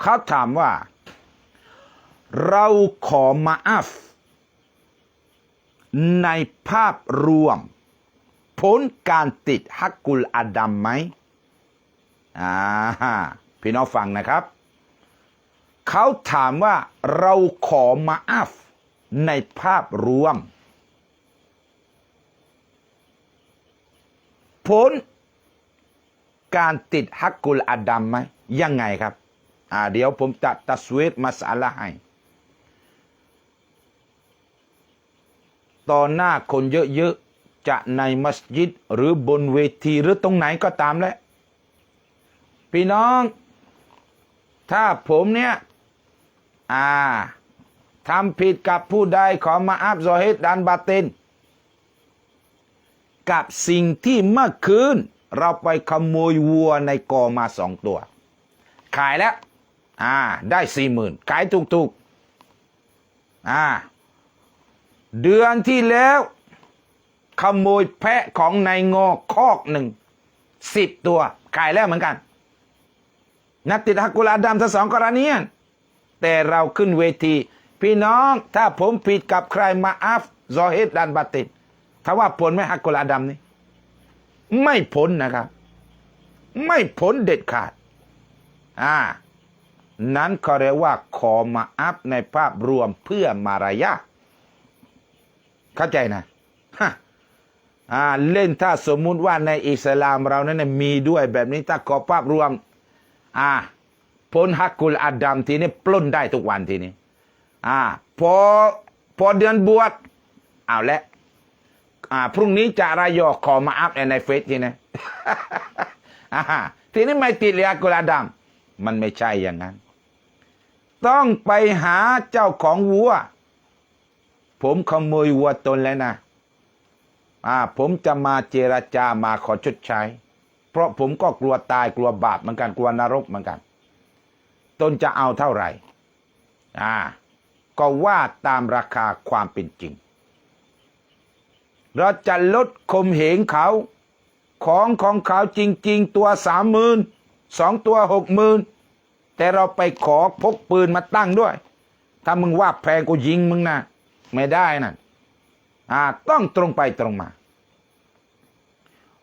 เขาถามว่า เราขอมาอัฟในภาพรวม ผลการติดฮักกุลอาดัมไหมอ่าพี่น้องฟังนะครับ เขาถามว่าเราขอมาอัฟในภาพรวม ผลการติดฮักกุลอาดัมไหมยังไงครับ อ่าเดี๋ยวผมจะตัสวีตมาสาละให้ต่อหน้าคนเยอะๆ จะในมัสยิดหรือบนเวทีหรือตรงไหนก็ตามแหละ พี่น้อง ถ้าผมเนี่ยอ่าทำผิดกับผู้ใดขอมาอับซอฮิดดันบาติน กับสิ่งที่เมื่อคืน เราไปขโมยวัวในกอมาสองตัว ขายแล้ว อ่า ได้สี่หมื่นขายถูกๆอ่า เดือนที่แล้ว ขโมยแพะของนายงอคอกหนึ่งสิบตัว ขายแล้วเหมือนกัน นัดติดฮักกุลาดำทั้งสองกรณีแต่เราขึ้นเวที พี่น้องถ้าผมผิดกับใครมาอัฟซอฮิดดันบาติดถ้าว่าผลไม่ฮักกุลาดำนี่ไม่พ้นนะครับ ไม่พ้นเด็ดขาด อ่า นั้นเขาเรียกว่าขอมาอัพในภาพรวมเพื่อมารยาเข้าใจนะฮะอ่าเล่นถ้าสมมุติว่าในอิสลามเรานั้นมีด้วยแบบนี้ถ้าขอภาพรวม อ่าพ้นฮักกุลอาดัมทีนี้ปล้นได้ทุกวันทีนี้อ่าพอพอเดือนบวชเอาละอ่าพรุ่งนี้จะรายอขอมาอัพในเฟซทีนะอ่าทีนี้ไม่ติดเลยฮักกุลอาดัมมันไม่ใช่อย่างนั้น ต้องไปหาเจ้าของวัว ผมขโมยวัวตนแล้วนะอ่าผมจะมาเจรจามาขอชดใช้ เพราะผมก็กลัวตายกลัวบาปเหมือนกันกลัวนรกเหมือนกัน ตนจะเอาเท่าไหร่ อ่า ก็ว่าตามราคาความเป็นจริง เราจะลดคมเหงเขาของของเขาจริง ๆ ตัวสามหมื่นสองตัวหกหมื่น แต่เราไปขอพกปืนมาตั้งด้วย ถ้ามึงว่าแพงกูยิงมึงนะไม่ได้นะอ่าต้องตรงไปตรงมา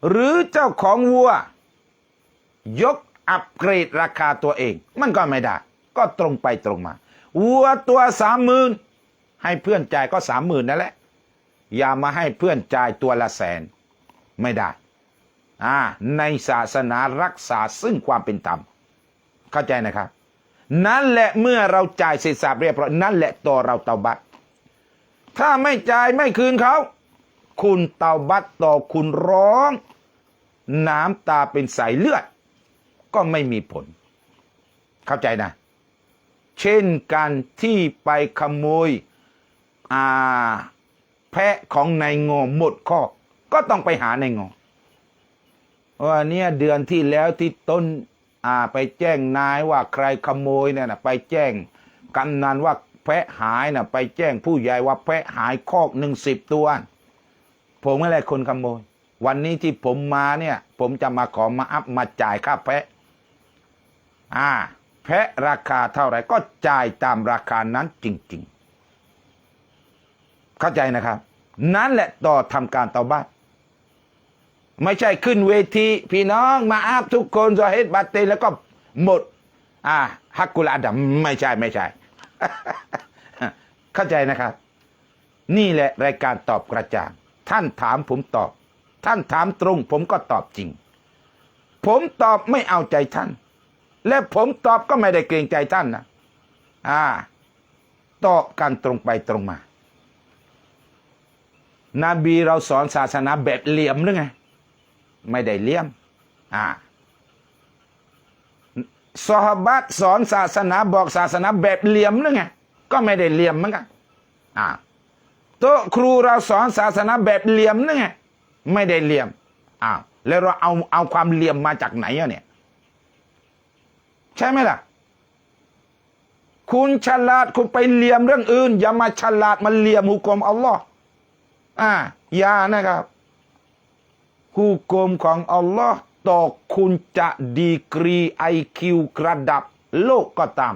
หรือเจ้าของวัว ยกอัปเกรดราคาตัวเอง มันก็ไม่ได้ ก็ตรงไปตรงมา วัวตัวสามหมื่นให้เพื่อนจ่ายก็สามหมื่นนั่นแหละ อย่ามาให้เพื่อนจ่ายตัวละแสน ไม่ได้อ่าในศาสนารักษาซึ่งความเป็นธรรม เข้าใจนะครับ นั่นแหละเมื่อเราจ่ายเสร็จสับเรียบร้อยนั่นแหละตัวเราเตาบัตถ้าไม่จ่ายไม่คืนเขา คุณเตาบัตต่อคุณร้อง น้ำตาเป็นสายเลือด ก็ไม่มีผล เข้าใจนะ เช่นกันที่ไปขโมยอ่าแพะของนายงอหมดข้อกก็ต้องไปหานายงอว่าเนี่ยเดือนที่แล้วที่ต้น อ่าไปแจ้งนายว่าใครขโมยเนี่ยนะไปแจ้งกำนันว่าแพะหายนะไปแจ้งผู้ใหญ่ว่าแพะหายคอกหนึ่งสิบตัว ผมไม่ใช่คนขโมย วันนี้ที่ผมมาเนี่ย ผมจะมาขอมาอัพมาจ่ายค่าแพะ อ่า แพะราคาเท่าไหร่ก็จ่ายตามราคานั้นจริง ๆ เข้าใจนะครับ นั่นแหละต่อทำการเตาบ้าน ไม่ใช่ขึ้นเวที พี่น้องมาอาบทุกคนซอฮิดบัตเตแล้วก็หมด อ่าฮักกุลอาดัมไม่ใช่ไม่ใช่ เข้าใจนะครับ นี่แหละรายการตอบกระจ่าง ท่านถามผมตอบ ท่านถามตรง ผมก็ตอบจริง ผมตอบไม่เอาใจท่าน และผมตอบก็ไม่ได้เกรงใจท่านนะอ่า ตอบกันตรงไปตรงมานบีเราสอนศาสนาแบบเหลี่ยมหรือไง ไม่ได้เลี่ยมอ่าสหบัตสอนศาสนาบอกศาสนาแบบเหลี่ยมหรือไงก็ไม่ได้เหลี่ยมเหมือนกันอ่าโตครูเราสอนศาสนาแบบเหลี่ยมหรือไงไม่ได้เหลี่ยมอ้าวแล้วเราเอาเอาความเหลี่ยมมาจากไหนอะเนี่ย ใช่ไหมล่ะ คุณฉลาดคุณไปเหลี่ยมเรื่องอื่น อย่ามาฉลาดมาเหลี่ยมหุกกลมอัลลอฮ์อ่าอย่านะครับ หุกกลมของอัลลอฮ์ต่อคุณจะดีกรีไอคิวระดับโลกก็ตาม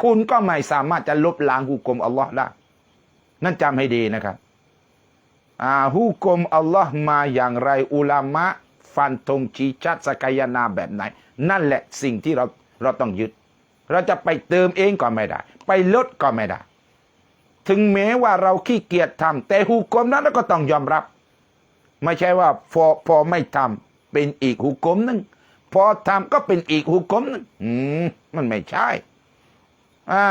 คุณก็ไม่สามารถจะลบล้างหุกกลมอัลลอฮ์ได้ นั่นจำให้ดีนะครับอ่าหุกกลมอัลลอฮ์มาอย่างไรอุลามะ ฟันธงชี้ชัดสกายนาแบบไหน นั่นแหละสิ่งที่เราเราต้องยึด เราจะไปเติมเองก็ไม่ได้ ไปลดก็ไม่ได้ ถึงแม้ว่าเราขี้เกียจทำแต่หุกกลมนั้นเราก็ต้องยอมรับ ไม่ใช่ว่าพอพอไม่ทำเป็นอีกหุกกลมหนึงพอทำก็เป็นอีกหุกกลมหนึงอืมมันไม่ใช่อ่า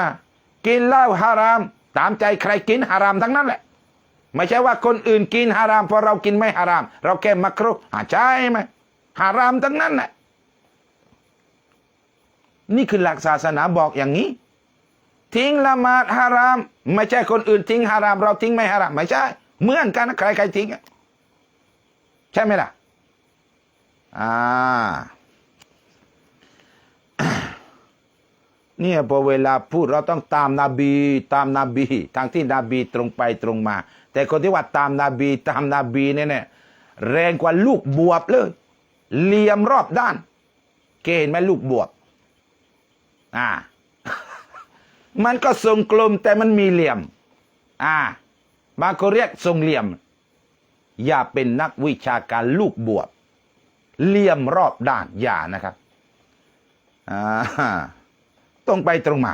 กินเหล้าฮาราม ตามใจใครกินฮารามทั้งนั้นแหละ ไม่ใช่ว่าคนอื่นกินฮารามพราะเรากินไม่ฮาราม เราแค่มักรุกอ่าใช่ไหมฮารามทั้งนั้นแหละนี่คือหลักศาสนาบอกอย่างนี้ ทิ้งละหมาดฮาราม ไม่ใช่คนอื่นทิ้งฮาราม เราทิ้งไม่ฮาราม ไม่ใช่ เหมือนกันนะใครใครทิ้งอะ ใช่ไหมล่ะ อ่า เนี่ยพอเวลาพูดเราต้องตามนาบี ตามนาบีทางที่นบีตรงไปตรงมา แต่คนที่ว่าตามนาบี ตามนาบีเนี่ยเนี่ยแรงกว่าลูกบวบเลยเหลี่ยมรอบด้านเกณฑ์ไหมลูกบวบอ่า มันก็ทรงกลมแต่มันมีเหลี่ยม อ่าบางคนเรียกทรงเหลี่ยม อย่าเป็นนักวิชาการลูกบวบเลี่ยมรอบด้านอย่านะครับ ต้องไปตรงมา